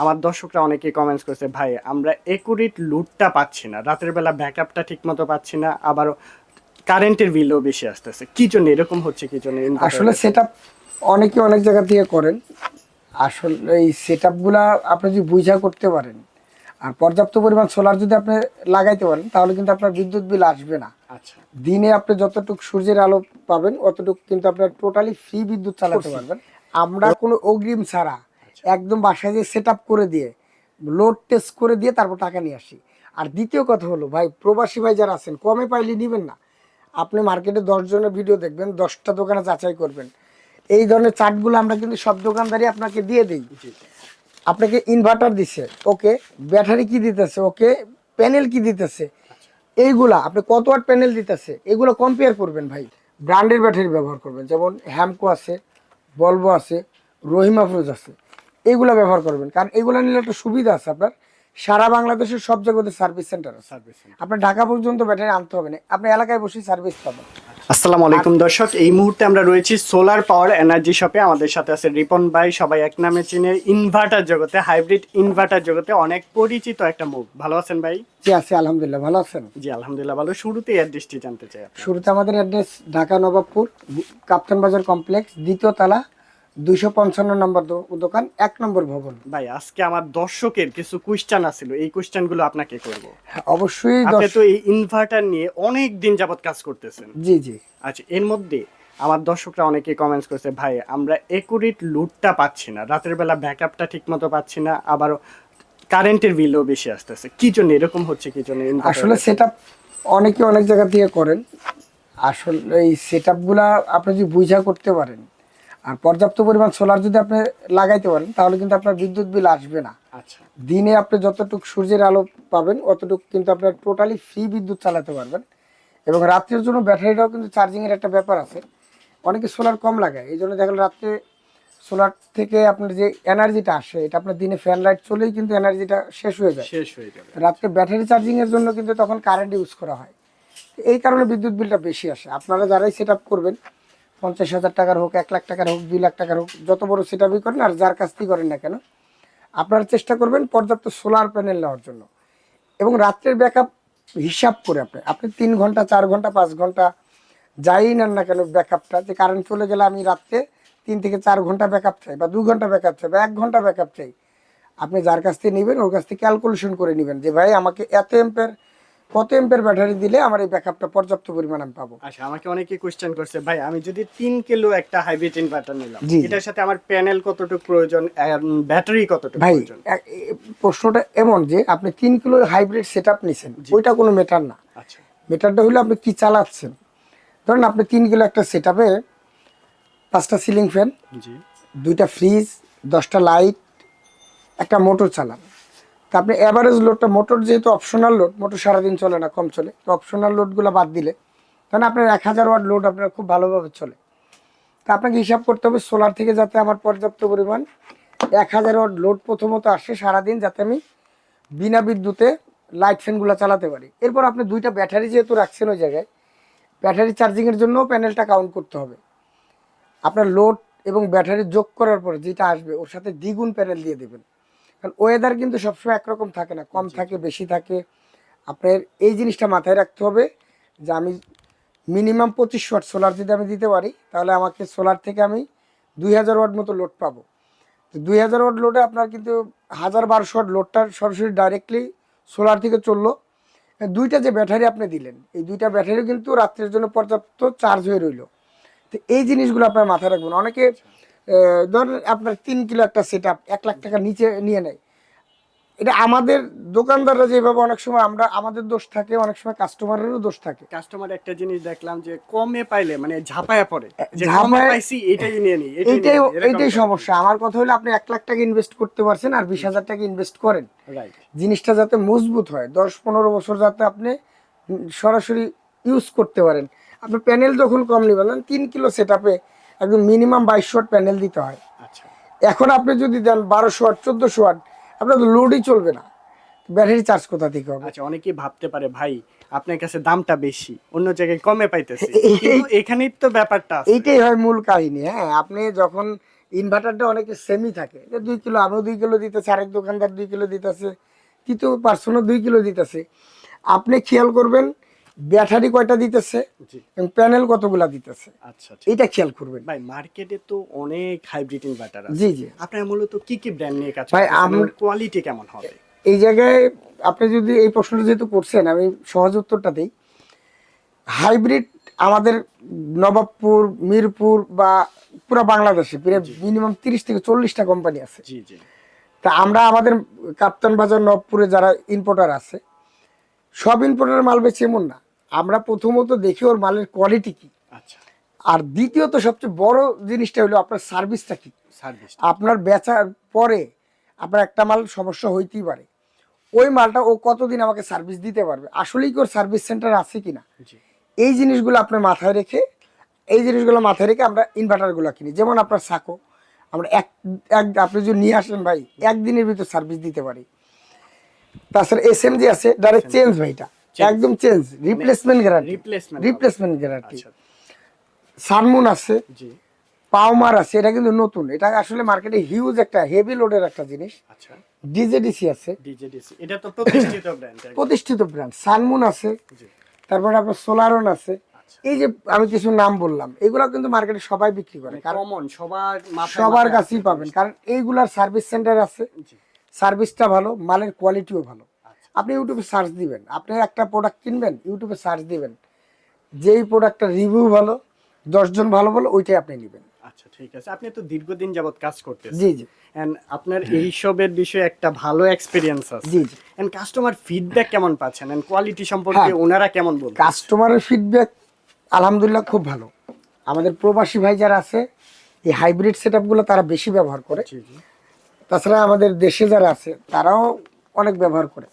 আমার দর্শকরা অনেকেই কমেন্টস করেছে ভাই আমরা একুরেট লুটটা পাচ্ছি না। রাতের বেলা ব্যাকআপটা ঠিক মতো পাচ্ছি না আবার কারেন্টের বিলও বেশি আসতেছে। কি জন্য? এরকম হচ্ছে কি জন্য? আসলে? সেট অনেকে অনেক জায়গা থেকে করেন। আসলে এই সেট আপগুলা আপনি যদি বুঝা করতে পারেন আর পর্যাপ্ত পরিমাণ সোলার যদি আপনি লাগাইতে পারেন তাহলে কিন্তু আপনার বিদ্যুৎ বিল আসবে না। আচ্ছা। দিনে আপনি যতটুকু সূর্যের আলো পাবেন অতটুকু কিন্তু আপনার টোটালি ফ্রি বিদ্যুৎ চালাতে পারবেন। আমরা কোনো অগ্রিম ছাড়া একদম বাসায় যে সেট করে দিয়ে লোড টেস্ট করে দিয়ে তারপর টাকা নিয়ে আসি। আর দ্বিতীয় কথা হলো ভাই প্রবাসী ভাই যারা আছেন কমে পাইলে নেবেন না। আপনি মার্কেটে দশ জনের ভিডিও দেখবেন দশটা দোকানে যাচাই করবেন। এই ধরনের চার্টগুলো আমরা কিন্তু সব দোকানদারই আপনাকে দিয়ে দিই। আপনাকে ইনভার্টার দিছে ওকে ব্যাটারি কি দিতেছে ওকে প্যানেল কি দিতেছে এইগুলা আপনি কত ওয়াট প্যানেল দিতেছে এগুলো কম্পেয়ার করবেন ভাই। ব্র্যান্ডের ব্যাটারি ব্যবহার করবেন যেমন হ্যামকো আছে বলব আছে রহিমা ফ্রুজ আছে। এইগুলা ব্যবহার করবেন। কারণ এগুলো নিলে একটা সুবিধা আছে আপনার। সারা বাংলাদেশের সব জায়গাতে সার্ভিস সেন্টার আছে। সার্ভিস আপনার ঢাকা পর্যন্ত ব্যাটারি আনতে হবে না। আপনি এলাকায় বসে সার্ভিস পাবেন। আসসালামু আলাইকুম দর্শক এই মুহূর্তে আমরা রয়েছি সোলার পাওয়ার এনার্জি শপে আমাদের সাথে আছে রিপন ভাই সবাই এক নামে চিনে। ইনভার্টার জগতে হাইব্রিড ইনভার্টার জগতে অনেক পরিচিত একটা মুখ ভালো আছেন ভাই? জি আছি আলহামদুলিল্লাহ। ভালো আছেন? জি আলহামদুলিল্লাহ। ভালো। শুরুতেই অ্যাড্রেসটি জানতে চাই শুরুতে আমাদের অ্যাড্রেস ঢাকা নবাবপুর কাপ্তান বাজার কমপ্লেক্স দ্বিতীয় তালা দুইশো পঞ্চান্ন নম্বর দোকান এক নম্বর ভবন। ভাই আজকে আমার দর্শকের কিছু কোশ্চেন আছিল। এই কোশ্চেনগুলো আপনাকে করব। হ্যাঁ, অবশ্যই আপনি তো এই ইনভার্টার নিয়ে অনেক দিন যাবত কাজ করতেছেন। জি জি। আচ্ছা এর মধ্যে আমার দর্শকরা অনেকেই কমেন্টস করেছে ভাই আমরা একুরেট লুটটা পাচ্ছি না। রাতের বেলা ব্যাকআপটা ঠিক মতো পাচ্ছি না। আবার কারেন্টের বিলও বেশি আসতেছে। কি জন্য? এরকম হচ্ছে কি জন্য আসলে? সেট অনেকে অনেক জায়গা দিয়ে করেন। আসলে এই সেট আপগুলা আপনি যদি বুঝা করতে পারেন আর পর্যাপ্ত পরিমাণ সোলার যদি আপনি লাগাইতে পারেন তাহলে কিন্তু আপনার বিদ্যুৎ বিল আসবে না। আচ্ছা। দিনে আপনি যতটুকু সূর্যের আলো পাবেন অতটুকু কিন্তু আপনার টোটালি ফ্রি বিদ্যুৎ চালাতে পারবেন। এবং রাত্রের জন্য ব্যাটারিটাও কিন্তু চার্জিংয়ের একটা ব্যাপার আছে। অনেকে সোলার কম লাগায় এই জন্য দেখা গেলো রাত্রে সোলার থেকে আপনার যে এনার্জিটা আসে এটা আপনার দিনে ফ্যান লাইট চলেই কিন্তু এনার্জিটা শেষ হয়ে যায়। শেষ হয়ে যাবে। রাত্রে ব্যাটারি চার্জিংয়ের জন্য কিন্তু তখন কারেন্ট ইউজ করা হয়। এই কারণে বিদ্যুৎ বিলটা বেশি আসে। আপনারা যারাই সেট আপ করবেন পঞ্চাশ হাজার টাকার হোক, এক লাখ টাকার হোক, দুই লাখ টাকার হোক, যত বড় সেট আপই করেন আর যার কাছ থেকে করেন না কেন, আপনারা চেষ্টা করবেন পর্যাপ্ত সোলার প্যানেল নেওয়ার জন্য। এবং রাত্রের ব্যাকআপ হিসাব করে আপনি আপনি তিন ঘণ্টা, চার ঘণ্টা, পাঁচ ঘণ্টা যাই নেন না কেন ব্যাকআপটা যে কারেন্ট চলে গেলে আমি রাত্রে তিন থেকে চার ঘণ্টা ব্যাকআপ চাই বা দু ঘণ্টা ব্যাকআপ চাই বা এক ঘণ্টা ব্যাকআপ চাই, আপনি যার কাছ থেকে নেবেন, ওর কাছ থেকে ক্যালকুলেশন করে নেবেন যে ভাই আমাকে এত এম্পের কত এম্পের ব্যাটারি দিলে আমার এই ব্যাকআপটা পর্যাপ্ত পরিমাণ আমি পাবো? আচ্ছা আমাকে অনেকে কোশ্চেন করছে ভাই আমি যদি তিন কিলো একটা হাইব্রিড ইনভার্টার নিলাম। এটার সাথে আমার প্যানেল কতটুকু প্রয়োজন ব্যাটারি কতটুকু ভাই প্রয়োজন? এ- প্রশ্নটা এমন যে আপনি তিন কিলো হাইব্রিড সেট আপ নিছেন ওইটা কোনো মেটার না। আচ্ছা। মেটারটা হলো আপনি কি চালাচ্ছেন? ধরেন আপনি তিন কিলো একটা সেট আপে পাঁচটা সিলিং ফ্যান জি। দুইটা ফ্রিজ দশটা লাইট একটা মোটর চালান। তা আপনি অ্যাভারেজ লোডটা মোটর যেহেতু অপশনাল লোড মোটর সারাদিন চলে না, কম চলে। তো অপশনাল লোডগুলো বাদ দিলে, তাহলে আপনার এক হাজার ওয়াট লোড আপনার খুব ভালোভাবে চলে। তা আপনাকে হিসাব করতে হবে সোলার থেকে যাতে আমার পর্যাপ্ত পরিমাণ এক হাজার ওয়াট লোড প্রথমত আসে সারাদিন, যাতে আমি বিনা বিদ্যুতে লাইট ফ্যানগুলো চালাতে পারি। এরপর আপনি দুইটা ব্যাটারি যেহেতু রাখছেন ওই জায়গায় ব্যাটারি চার্জিংয়ের জন্য প্যানেলটা কাউন্ট করতে হবে। আপনার লোড এবং ব্যাটারি যোগ করার পরে যেটা আসবে, ওর সাথে দ্বিগুণ প্যানেল দিয়ে দেবেন। কারণ ওয়েদার কিন্তু সবসময় একরকম থাকে না, কম থাকে, বেশি থাকে। আপনার এই জিনিসটা মাথায় রাখতে হবে যে আমি মিনিমাম পঁচিশ ওয়াট সোলার যদি আমি দিতে পারি, তাহলে আমাকে সোলার থেকে আমি দুই হাজার ওয়াট মতো লোড পাবো। তো দুই হাজার ওয়াট লোডে আপনার কিন্তু হাজার বারোশো ওয়াট লোডটা সরাসরি ডাইরেক্টলি সোলার থেকে চলল। দুইটা যে ব্যাটারি আপনি দিলেন, এই দুইটা ব্যাটারি কিন্তু রাত্রের জন্য পর্যাপ্ত চার্জ হয়ে রইল। তো এই জিনিসগুলো আপনার মাথায় রাখবেন। অনেকে ধরেন আপনার তিন কিলো একটা সেট আপ এক লাখ টাকা নিচে নিয়ে নেয়। এটা আমাদের দোকানদাররা যেভাবে অনেক সময় আমরা আমাদের দোষ থাকে অনেক সময় কাস্টমারেরও দোষ থাকে। কাস্টমার একটা জিনিস দেখলাম যে কমে পাইলে মানে ঝাপায়া পড়ে পাইছি এটাই নিয়ে নিই এটাই এইটাই সমস্যা। আমার কথা হলো আপনি এক লাখ টাকা ইনভেস্ট করতে পারছেন আর বিশ হাজার টাকা ইনভেস্ট করেন। রাইট জিনিসটা যাতে মজবুত হয় দশ পনেরো বছর যাতে আপনি সরাসরি ইউজ করতে পারেন। আপনি প্যানেল যখন কম নেবেন তিন কিলো সেট আপে একদম মিনিমাম বাইশ ওয়াট প্যানেল দিতে হয়। আচ্ছা। এখন আপনি যদি দেন বারোশো ওয়াট চোদ্দোশো ওয়াট আপনার তো লোডই চলবে না। ব্যাটারি চার্জ কোথা থেকে হবে? আচ্ছা অনেকেই ভাবতে পারে ভাই আপনার কাছে দামটা বেশি অন্য জায়গায় কমে পাইতেছি। এখানেই তো ব্যাপারটা এইটাই হয় মূল কাহিনী হ্যাঁ। আপনি যখন ইনভার্টারটা অনেকে সেমি থাকে যে দুই কিলো আমিও দুই কিলো দিতেছে আরেক দোকানদার দুই কিলো দিতেছে তৃতীয় পার্সনও দুই কিলো দিতেছে। আপনি খেয়াল করবেন ব্যাটারি কয়টা দিতেছে এবং প্যানেল কতগুলা দিতেছে? আচ্ছা এটা খেয়াল করবেন। ভাই মার্কেটে তো অনেক হাইব্রিড ইনভার্টার আছে। জি জি। আপনার মূলত কি কি ব্র্যান্ড নিয়ে কাজ ভাই, করছেন আম- কোয়ালিটি কেমন হবে? এই জায়গায় আপনি যদি এই প্রশ্নটা যেহেতু করছেন আমি সহজ উত্তরটা দিই। হাইব্রিড আমাদের নবাবপুর মিরপুর বা পুরো বাংলাদেশে প্রায় মিনিমাম তিরিশ থেকে চল্লিশটা কোম্পানি আছে। জি জি। তা আমরা আমাদের কাপ্তান বাজার নবপুরে যারা ইম্পোর্টার আছে সব ইম্পোর্টার মাল বেছে এমন না। আমরা প্রথমত দেখি ওর মালের কোয়ালিটি কি। আচ্ছা। আর দ্বিতীয়ত সবচেয়ে বড় জিনিসটা হলো আপনার সার্ভিসটা কি। সার্ভিস আপনার বেচার পরে আপনার একটা মাল সমস্যা হইতেই পারে। ওই মালটা ও কতদিন আমাকে সার্ভিস দিতে পারবে? আসলেই কি ওর সার্ভিস সেন্টার আছে কিনা? এই জিনিসগুলো আপনার মাথায় রেখে এই জিনিসগুলো মাথায় রেখে আমরা ইনভার্টারগুলো কিনি। যেমন আপনার সাকো আমরা এক এক আপনি যদি নিয়ে আসেন ভাই একদিনের ভিতর সার্ভিস দিতে পারি। তাছাড়া এস এম জি আছে ডাইরেক্ট চেঞ্জ ভাই এটা। একদম change replacement guarantee replacement replacement guarantee Sunmoon আছে জি। পাওমার আছে এটা কিন্তু নতুন। এটা আসলে মার্কেটে হিউজ একটা হেভি লোডের একটা জিনিস। আচ্ছা। ডিজেডিসি আছে। ডিজেডিসি এটা তো প্রতিষ্ঠিত ব্র্যান্ড প্রতিষ্ঠিত ব্র্যান্ড সানমুন আছে। তারপরে আপনার সোলারন আছে। আচ্ছা। এই যে আমি কিছু নাম বললাম এগুলো কিন্তু মার্কেটে সবাই বিক্রি করে। কমন সবার সবার কাছেই পাবেন। কারণ এইগুলার সার্ভিস সেন্টার আছে। সার্ভিসটা ভালো মালের কোয়ালিটিও ভালো। আপনি ইউটিউবে সার্চ দিবেন। আপনি একটা প্রোডাক্ট কিনবেন ইউটিউবে সার্চ দিবেন। যেই প্রোডাক্টটা রিভিউ ভালো দশজন ভালো বলো ওইটাই আপনি নেবেন। আচ্ছা ঠিক আছে। আপনি তো দীর্ঘদিন যাবত কাজ করতেছেন। জি জি। এন্ড আপনার এইসবের বিষয়ে একটা ভালো এক্সপিরিয়েন্স আছে। জি জি। এন্ড কাস্টমার ফিডব্যাক কেমন পাচ্ছেন? এন্ড কোয়ালিটি সম্পর্কে হ্যাঁ। ওনারা কেমন বলছেন কাস্টমারের ফিডব্যাক আলহামদুলিল্লাহ খুব ভালো। আমাদের প্রবাসী ভাই যারা আছে এই হাইব্রিড সেট তারা বেশি ব্যবহার করে। তাছাড়া আমাদের দেশে যারা আছে তারাও অনেক ব্যবহার করে।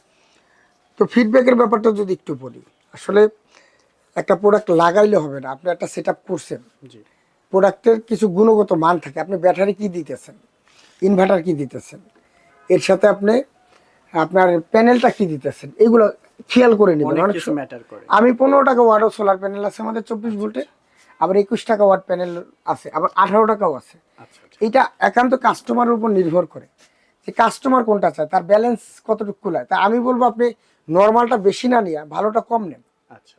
তো ফিডব্যাকের ব্যাপারটা যদি একটু বলি আসলে একটা প্রোডাক্ট লাগাইলে হবে না আপনি একটা সেট আপ করছেন প্রোডাক্টের কিছু গুণগত মান থাকে আপনি ব্যাটারি কি দিতেছেন ইনভার্টার কি দিতেছেন এর সাথে আপনি আপনার প্যানেলটা কি দিতেছেন এগুলো খেয়াল করে নেবেন। অনেক কিছু ম্যাটার করে। আমি পনেরো টাকা ওয়াটও সোলার প্যানেল আছে আমাদের চব্বিশ ভোল্টের আবার একুশ টাকা ওয়াট প্যানেল আছে আবার আঠারো টাকাও আছে। আচ্ছা আচ্ছা। এটা একান্ত কাস্টমারের উপর নির্ভর করে যে কাস্টমার কোনটা চায় তার ব্যালেন্স কতটুকু কুলায় তা আমি বলব আপনি নর্মালটা বেশি না নিয়ে ভালোটা কম নেন। আচ্ছা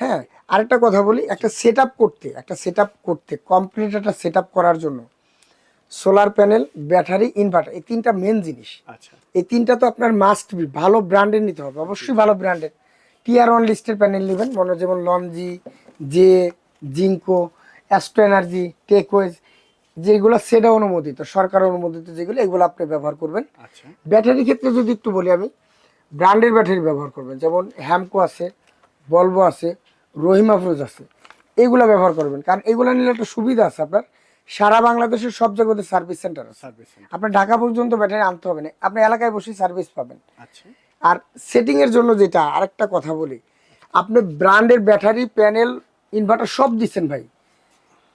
হ্যাঁ আরেকটা কথা বলি একটা সেট করতে একটা সেট করতে কমপ্লিট একটা সেট করার জন্য সোলার প্যানেল ব্যাটারি ইনভার্টার এই তিনটা মেন জিনিস। আচ্ছা। এই তিনটা তো আপনার মাস্ট বি ভালো ব্র্যান্ডের নিতে হবে অবশ্যই ভালো ব্র্যান্ডের টিআর ওয়ান লিস্টের প্যানেল নেবেন মনে যেমন Longi J Jinko Astro energy টেকওয়েজ যেগুলো সেটা অনুমোদিত সরকার অনুমোদিত যেগুলো এগুলো আপনি ব্যবহার করবেন। আচ্ছা। ব্যাটারি ক্ষেত্রে যদি একটু বলি আমি ব্র্যান্ডের ব্যাটারি ব্যবহার করবেন। যেমন হ্যামকো আছে বলব আছে রহিমা আফরোজ আছে। এগুলো ব্যবহার করবেন। কারণ এগুলো নিলে একটা সুবিধা আছে আপনার। সারা বাংলাদেশের সব জায়গাতে সার্ভিস সেন্টার আছে। সার্ভিস আপনার ঢাকা পর্যন্ত ব্যাটারি আনতে হবে না। আপনি এলাকায় বসে সার্ভিস পাবেন। আচ্ছা। আর সেটিং এর জন্য যেটা আরেকটা কথা বলি আপনি ব্র্যান্ডের ব্যাটারি প্যানেল ইনভার্টার সব দিচ্ছেন ভাই।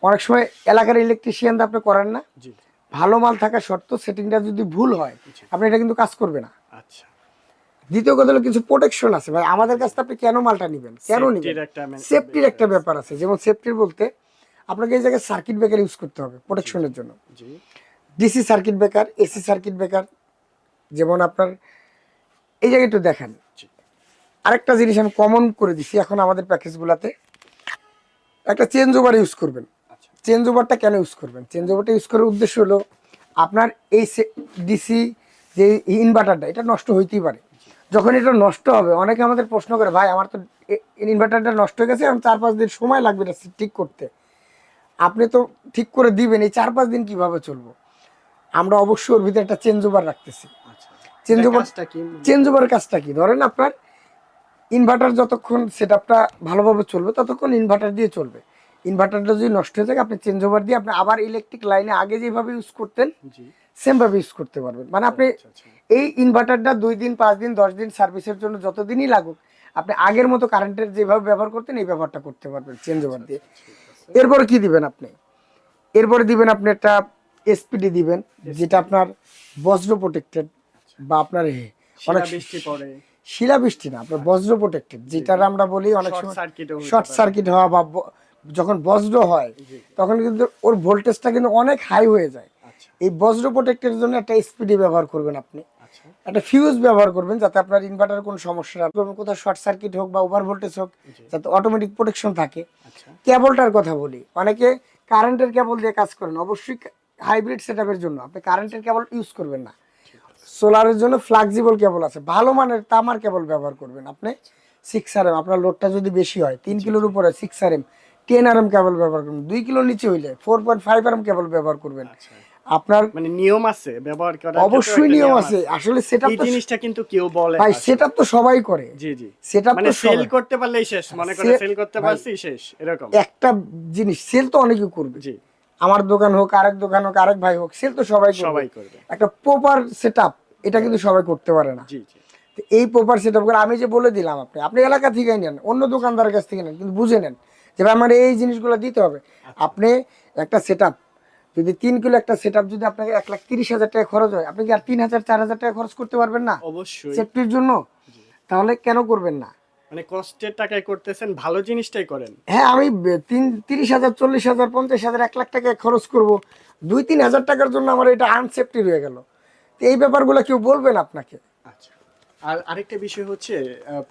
অনেক সময় এলাকার ইলেকট্রিশিয়ান আপনি করেন না। ভালো মাল থাকা সত্ত্বেও সেটিংটা যদি ভুল হয় আপনি এটা কিন্তু কাজ করবে না। আচ্ছা। দ্বিতীয় কথা হলো কিছু প্রোটেকশন আছে। ভাই আমাদের কাছে আপনি কেন মালটা নেবেন? কেন নেবেন? সেফটির একটা ব্যাপার আছে। যেমন সেফটির বলতে আপনাকে এই জায়গায় সার্কিট ব্রেকার ইউজ করতে হবে প্রোটেকশনের জন্য। DC circuit breaker AC circuit breaker যেমন আপনার এই জায়গায় একটু দেখেন। আরেকটা জিনিস আমি কমন করে দিছি এখন আমাদের প্যাকেজগুলোতে একটা চেঞ্জ ওভার ইউজ করবেন। আচ্ছা। চেঞ্জ ওভারটা কেন ইউজ করবেন? চেঞ্জ ওভারটা ইউজ করার উদ্দেশ্য হলো আপনার এই ডিসি যে ইনভার্টারটা এটা নষ্ট হইতেই পারে। যখন এটা নষ্ট হবে অনেকে আমাদের প্রশ্ন করে ভাই আমার তো ইনভার্টারটা নষ্ট হয়ে গেছে এখন চার পাঁচ দিন সময় লাগবে এটা ঠিক করতে। আপনি তো ঠিক করে দিবেন এই চার পাঁচ দিন কীভাবে চলবো? আমরা অবশ্যই ওর ভিতরে একটা চেঞ্জ ওভার রাখতেছি। চেঞ্জ ওভার কাজটা কি? চেঞ্জ ওভার কাজটা কি? ধরেন আপনার ইনভার্টার যতক্ষণ সেট আপটা ভালোভাবে চলবে ততক্ষণ ইনভার্টার দিয়ে চলবে। ইনভার্টারটা যদি নষ্ট হয়ে যায় আপনি চেঞ্জ ওভার দিয়ে আপনি আবার ইলেকট্রিক লাইনে আগে যেভাবে ইউজ করতেন জি সেমভাবে ইউজ করতে পারবেন। মানে আপনি আচ্ছা আচ্ছা। এই ইনভার্টারটা দুই দিন পাঁচ দিন দশ দিন সার্ভিসের জন্য যতদিনই লাগুক আপনি আগের মতো কারেন্টের যেভাবে ব্যবহার করতেন এই ব্যবহারটা করতে পারবেন চেঞ্জ ওভার দিয়ে। এরপরে কি দিবেন আপনি? এরপরে দিবেন আপনি একটা এসপিডি দিবেন যেটা আপনার বজ্র প্রোটেক্টেড বা আপনার অনেক বৃষ্টি পড়ে। শিলা বৃষ্টি না আপনার বজ্র প্রোটেক্টেড যেটা আমরা বলি অনেক সময় শর্ট সার্কিট হওয়া বা যখন বজ্র হয় তখন কিন্তু ওর ভোল্টেজটা কিন্তু অনেক হাই হয়ে যায়। এই বজ্র প্রোটেক্টের জন্য একটা স্পিডি ব্যবহার করবেন আপনি। আচ্ছা। একটা ফিউজ ব্যবহার করবেন যাতে আপনার ইনভার্টার কোনো সমস্যা না কোথাও শর্ট সার্কিট হোক বা ওভার ভোল্টেজ হোক যাতে অটোমেটিক প্রোটেকশন থাকে। আচ্ছা। কেবলটার কথা বলি। অনেকে কারেন্টের কেবল দিয়ে কাজ করেন। অবশ্যই হাইব্রিড সেটআপের জন্য। আপনি কারেন্টের কেবল ইউজ করবেন না। সোলারের জন্য ফ্লাক্সিবল কেবল আছে। ভালো মানের তামার কেবল ব্যবহার করবেন আপনি। সিক্স আর এম আপনার লোডটা যদি বেশি হয় তিন কিলোর উপরে six R M ten R M cable ব্যবহার করবেন। দুই কিলোর নিচে হইলে four point five R M cable ব্যবহার করবেন। আপনার মানে নিয়ম আছে ব্যবহার করার অবশ্যই নিয়ম আছে। আসলে সেটা এই জিনিসটা কিন্তু কেউ বলে ভাই সেটা তো সবাই করে। জি জি। সেটা মানে সেল করতে পারলেই শেষ মনে করে সেল করতে পারছি শেষ এরকম। একটা জিনিস সেল তো অনেকে করবে। জি। আমার দোকান হোক আরেক দোকান হোক আরেক ভাই হোক সেল তো সবাই সবাই করবে। একটা প্রপার সেট এটা কিন্তু সবাই করতে পারে না। জি জি। এই প্রপার সেট করে আমি যে বলে দিলাম আপনি আপনি এলাকা থেকে নেন অন্য দোকানদারের কাছ থেকে নেন কিন্তু বুঝে নেন যে আমার এই জিনিসগুলো দিতে হবে। আপনি একটা সেট যদি তিন কিলো একটা সেট যদি আপনাকে এক লাখ তিরিশ হাজার টাকা খরচ হয় আপনি কি আর তিন হাজার চার হাজার টাকা খরচ করতে পারবেন না? অবশ্যই। সেফটির জন্য? তাহলে কেন করবেন না? মানে কষ্টের টাকায় করতেছেন ভালো জিনিসটাই করেন। হ্যাঁ আমি তিন তিরিশ হাজার চল্লিশ হাজার পঞ্চাশ হাজার এক লাখ টাকা খরচ করব। দুই তিন হাজার টাকার জন্য আমার এটা আনসেফটি রয়ে গেল। তো এই ব্যাপারগুলো কেউ বলবেন আপনাকে? আচ্ছা। আর আরেকটা বিষয় হচ্ছে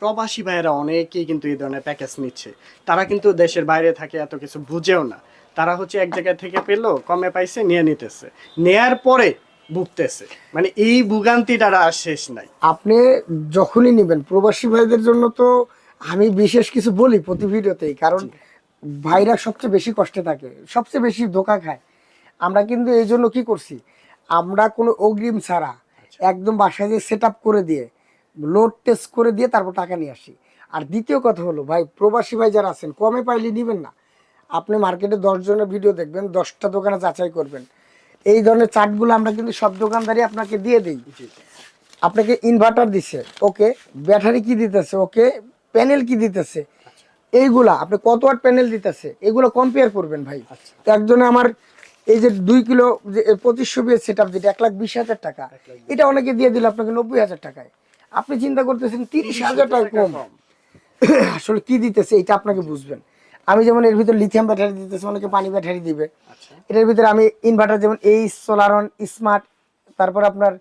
প্রবাসী ভাইয়েরা অনেকেই কিন্তু এই ধরনের প্যাকেজ নিচ্ছে। তারা কিন্তু দেশের বাইরে থাকে এত কিছু বুঝেও না। তারা হচ্ছে এক জায়গা থেকে পেল কমে পাইছে নিয়ে নিতেছে। নেয়ার পরে ভুগতেছে। মানে এই ভুগান্তিটার আর শেষ নাই। আপনি যখনই নেবেন প্রবাসী ভাইদের জন্য তো আমি বিশেষ কিছু বলি প্রতি ভিডিওতেই কারণ ভাইরা সবচেয়ে বেশি কষ্টে থাকে সবচেয়ে বেশি ধোকা খায়। আমরা কিন্তু এই জন্য কি করছি? আমরা কোনো অগ্রিম ছাড়া একদম বাসায় যে সেট করে দিয়ে লোড টেস্ট করে দিয়ে তারপর টাকা নিয়ে আসি। আর দ্বিতীয় কথা হলো ভাই প্রবাসী ভাই যারা আছেন কমে পাইলে নেবেন না। আপনি মার্কেটে দশ জনের ভিডিও দেখবেন দশটা দোকানে যাচাই করবেন। এই ধরনের চার্টগুলো আমরা কিন্তু সব দোকানদারই আপনাকে দিয়ে দিই। আপনাকে ইনভার্টার দিছে ওকে ব্যাটারি কি দিতেছে ওকে প্যানেল কি দিতেছে এইগুলা আপনি কত ওয়াট প্যানেল দিতেছে এগুলো কম্পেয়ার করবেন ভাই। তো একজনে আমার এই যে দুই কিলো যে পঁচিশশো বিয়ের সেট আপ যেটা এক লাখ বিশ হাজার টাকা এটা অনেকে দিয়ে দিল আপনাকে নব্বই হাজার টাকায়। আপনি চিন্তা করতেছেন তিরিশ হাজার টাকা কম। আসলে কি দিতেছে এটা আপনাকে বুঝবেন। আমি যেমন এর ভিতরে লিথিয়াম ব্যাটারি দিতেছে অনেকে পানি ব্যাটারি দিবে। আচ্ছা। এটার ভিতরে আমি ইনভার্টার যেমন এই সোলারন স্মার্ট তারপর আপনার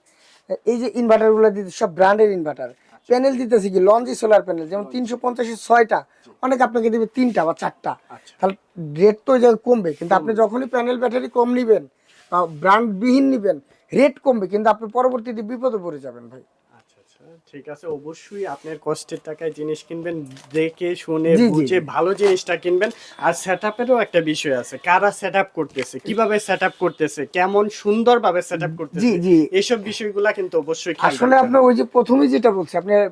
এই যে ইনভার্টারগুলো দিতে সব ব্র্যান্ডের ইনভার্টার প্যানেল দিতেছি কি? লঞ্জি সোলার প্যানেল যেমন তিনশো পঞ্চাশের ছয়টা। অনেক আপনাকে দিবে তিনটা বা চারটা। আচ্ছা। তাহলে রেট তো ওই কমবে কিন্তু আপনি যখনই প্যানেল ব্যাটারি কম নেবেন বা ব্র্যান্ডবিহীন নেবেন রেট কমবে কিন্তু আপনি পরবর্তীতে বিপদে পড়ে যাবেন ভাই। ঠিক আছে অবশ্যই আপনার কষ্টের টাকায় জিনিস কিনবেন দেখে শুনে বুঝে ভালো জিনিসটা কিনবেন। আর সেটআপেরও একটা বিষয় আছে কারা সেটআপ করতেছে কীভাবে সেটআপ করতেছে কেমন সুন্দরভাবে সেটআপ করতেছে জি, জি। এইসব বিষয়গুলা কিন্তু অবশ্যই আসলে আপনার ওই যে প্রথমেই যেটা বলছি আপনি এ,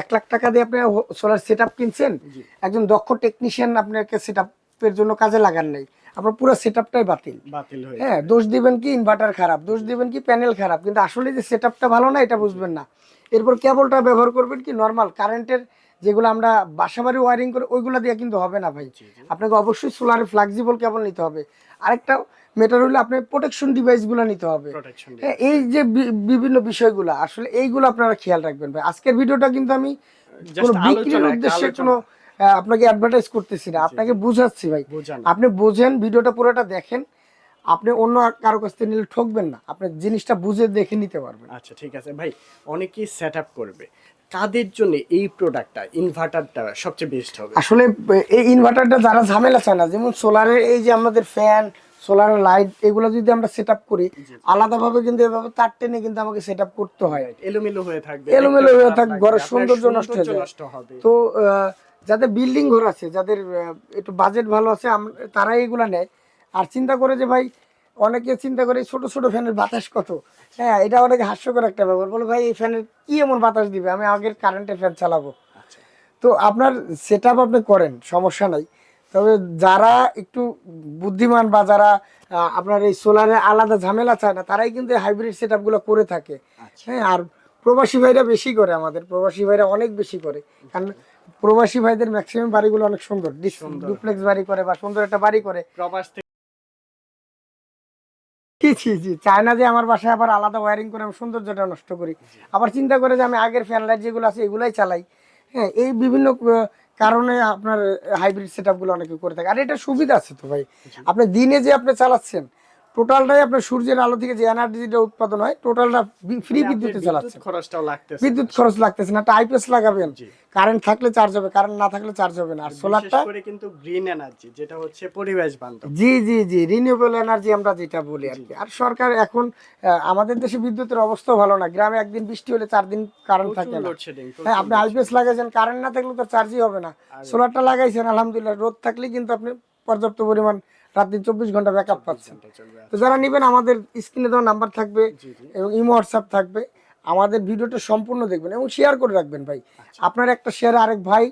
এক লাখ টাকা দিয়ে আপনি সোলার সেট আপ কিনছেন একজন দক্ষ টেকনিশিয়ান আপনাকে সেট আপের জন্য কাজে লাগান নাই। আপনার পুরো সেট আপটাই বাতিল। বাতিল হয়ে হ্যাঁ দোষ দিবেন কি ইনভার্টার খারাপ দোষ দিবেন কি প্যানেল খারাপ কিন্তু আসলে যে সেট আপটা ভালো না এটা বুঝবেন না। এরপর কেবলটা ব্যবহার করবেন কি নর্মাল কারেন্টের যেগুলো আমরা বাসাবাড়ি ওয়ারিং করে ওইগুলো দিয়ে কিন্তু হবে না ভাই। আপনাকে অবশ্যই সোলারে ফ্লেক্সিবল কেবল নিতে হবে। আরেকটা মেটার হলে আপনার প্রোটেকশন ডিভাইসগুলো নিতে হবে। হ্যাঁ এই যে বিভিন্ন বিষয়গুলো আসলে এইগুলো আপনারা খেয়াল রাখবেন ভাই। আজকের ভিডিওটা কিন্তু আমি কোনো বিক্রির উদ্দেশ্যে কোনো আপনাকে অ্যাডভার্টাইজ করতেছি না। আপনাকে বুঝাচ্ছি ভাই। আপনি বোঝেন ভিডিওটা পুরোটা দেখেন। আপনি অন্য কারও কাছ থেকে নিলে ঠকবেন না। আপনি জিনিসটা বুঝে দেখে নিতে পারবেন। আচ্ছা ঠিক আছে। ভাই অনেকেই সেটআপ করবে। কাদের জন্য এই প্রোডাক্টটা ইনভার্টারটা সবচেয়ে বেস্ট হবে? আসলে এই ইনভার্টারটা যারা ঝামেলা চায় না যেমন সোলারের এই যে আমাদের ফ্যান সোলার লাইট এগুলো যদি আমরা সেট আপ করি আলাদাভাবে কিন্তু এভাবে তার টেনে কিন্তু আমাকে সেট আপ করতে হয়। এলোমেলো হয়ে থাকবে। এলোমেলো হয়ে থাকবে, ঘরের সৌন্দর্য নষ্ট হয়ে যায়। তো যাদের বিল্ডিং ঘর আছে যাদের একটু বাজেট ভালো আছে তারা এগুলা নেয়। আর চিন্তা করে যে ভাই অনেকে চিন্তা করে ছোট ছোট ফ্যানের বাতাস কত? হ্যাঁ এটা অনেক হাস্যকর একটা ব্যাপার। বলো ভাই এই ফ্যানের কি এমন বাতাস দিবে? আমি আগের কারেন্টের ফ্যান চালাবো। আচ্ছা। তো আপনার সেট আপনি করেন সমস্যা নাই। তবে যারা একটু বুদ্ধিমান বা যারা আপনার এই সোলারে আলাদা ঝামেলা চায় না তারাই কিন্তু হাইব্রিড সেট করে থাকে। আচ্ছা। হ্যাঁ আর প্রবাসী ভাইরা বেশি করে আমাদের। প্রবাসী ভাইরা অনেক বেশি করে। কারণ প্রবাসী ভাইদের ম্যাক্সিমাম বাড়িগুলো অনেক সুন্দর। ডুপ্লেক্স বাড়ি করে বা সুন্দর একটা বাড়ি করে। প্রবাস জি জি জি চায় না যে আমার বাসায় আবার আলাদা ওয়ারিং করে আমি সৌন্দর্যটা নষ্ট করি। আবার চিন্তা করে যে আমি আগের ফ্যান লাইট যেগুলো আছে এগুলাই চালাই। হ্যাঁ এই বিভিন্ন কারণে আপনার হাইব্রিড সেট আপগুলো অনেকে করে থাকে। আর এটা সুবিধা আছে তো ভাই। আপনি দিনে যে আপনি চালাচ্ছেন টোটালটাই আপনার সূর্যের আলো থেকে যে এনার্জিটা উৎপাদন হয় টোটালটা ফ্রি বিদ্যুতে চালাচ্ছেন। খরচটাও লাগতেছে। বিদ্যুৎ খরচ লাগতেছে না একটা আইপিএস লাগাবেন কারেন্ট থাকলে চার্জ হবে কারেন্ট না থাকলে চার্জ হবে না। আর সোলারটা করে কিন্তু গ্রিন এনার্জি যেটা হচ্ছে পরিবেশ বান্ধব। জি জি জি রিনিউয়েবল এনার্জি আমরা যেটা বলি আর কি। আর সরকার এখন আমাদের দেশে বিদ্যুতের অবস্থা ভালো না। গ্রামে একদিন বৃষ্টি হলে চার দিন কারেন্ট থাকে না। হ্যাঁ আপনি আইপিএস লাগাইছেন কারেন্ট না থাকলে তো চার্জই হবে না। সোলারটা লাগাইছেন আলহামদুলিল্লাহ রোদ থাকলে কিন্তু আপনি পর্যাপ্ত পরিমাণ রাত দিন চব্বিশ ঘণ্টা ব্যাকআপ পাচ্ছেন তো যারা নেবেন আমাদের স্ক্রিনে দেওয়া নাম্বার থাকবে। এবং ইমো হোয়াটসঅ্যাপ থাকবে। আমাদের ভিডিওটা সম্পূর্ণ দেখবেন এবং শেয়ার করে রাখবেন ভাই। আপনার একটা শেয়ার আরেক ভাই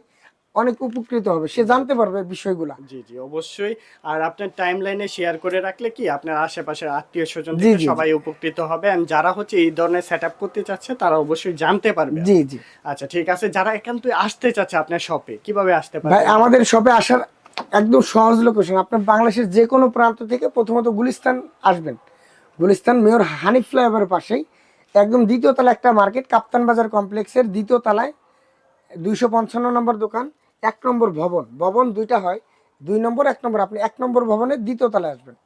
অনেক উপকৃত হবে। সে জানতে পারবে বিষয়গুলো। জি জি অবশ্যই। আর আপনার টাইম লাইনে শেয়ার করে রাখলে কি আপনার আশেপাশের আত্মীয় স্বজন সবাই উপকৃত হবে? And যারা হচ্ছে এই ধরনের সেট করতে চাচ্ছে তারা অবশ্যই জানতে পারবে। জি জি। আচ্ছা ঠিক আছে। যারা একান্তই আসতে চাচ্ছে আপনার শপে কীভাবে আসতে ভাই পারবে? আমাদের শপে আসার একদম সহজ লোকেশন আপনার বাংলাদেশের যে কোনো প্রান্ত থেকে প্রথমত গুলিস্তান আসবেন। গুলিস্তান মেয়র হানিফ ফ্লাইওভারের পাশেই। একদম দ্বিতীয় তলা একটা মার্কেট, কাপ্তান বাজার কমপ্লেক্সের দ্বিতীয় তলায় দুইশো পঞ্চান্ন নম্বর দোকান, এক নম্বর ভবন। ভবন দুইটা হয়, দুই নম্বর, এক নম্বর। আপনি এক নম্বর ভবনের দ্বিতীয় তলায় আসবেন।